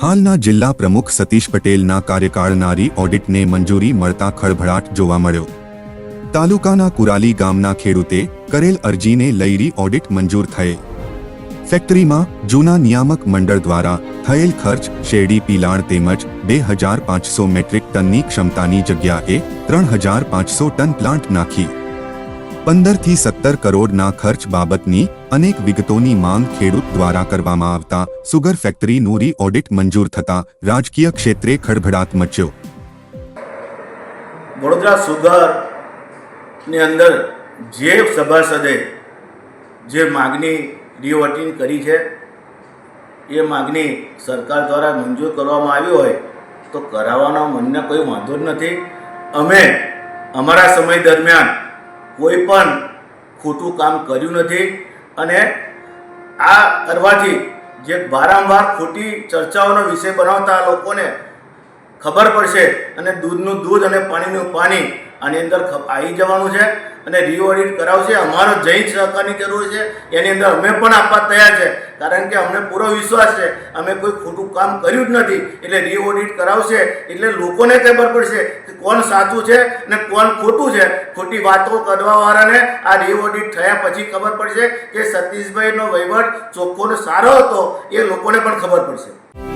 હાલના જિલ્લા પ્રમુખ સતીશ પટેલના કાર્યકાળનારી ઓડિટને મંજૂરી મળતા ખળભળાટ જોવા મળ્યો. તાલુકાના કુરાલી ગામના ખેડૂતે કરેલ અરજીને લઈ ઓડિટ મંજૂર થયે. ફેક્ટરીમાં જૂના નિયામક મંડળ દ્વારા થયેલ ખર્ચ, શેરડી, પીલાણ તેમજ બે હજાર પાંચસો મેટ્રિક ટનની ક્ષમતાની જગ્યાએ ત્રણ હજાર પાંચસો ટન પ્લાન્ટ નાખી. પંદરથી સત્તર કરોડના ખર્ચ બાબતની અનેક વિગતોની માંગ ખેડૂત દ્વારા કરવામાં આવતા સુગર ફેક્ટરીનું રી ઓડિટ મંજૂર થતા રાજકીય ક્ષેત્રે ખળભળાટ મચ્યો. વડોદરા સુગરની અંદર જે સભાસદે જે માગણી રીઓડિટિંગ કરી છે, એ માગણી સરકાર દ્વારા મંજૂર કરવામાં આવી હોય તો કરાવવાનો મને કોઈ વાંધો જ નથી. અમે અમારા સમય દરમિયાન કોઈ પણ ખોટું કામ કર્યું નથી અને આ કરવાથી જે વારંવાર ખોટી ચર્ચાઓનો વિષય બનાવતા લોકોને ખબર પડશે અને દૂધનું દૂધ અને પાણીનું પાણી આની અંદર આવી જવાનું છે. અને રીઓડિટ કરાવશે. અમારો જૈન સહકારની જરૂર છે. એની અંદર અમે પણ આપવા તૈયાર છે. કારણ કે અમને પૂરો વિશ્વાસ છે. અમે કોઈ ખોટું કામ કર્યું જ નથી. એટલે રીઓડિટ કરાવશે. એટલે લોકોને ખબર પડશે કે કોણ સાચું છે અને કોણ ખોટું છે. ખોટી વાતો કરવાવાળાને આ રીઓડિટ થયા પછી ખબર પડશે કે સતીશભાઈનો વહીવટ ચોખ્ખોનો સારો હતો. એ લોકોને પણ ખબર પડશે.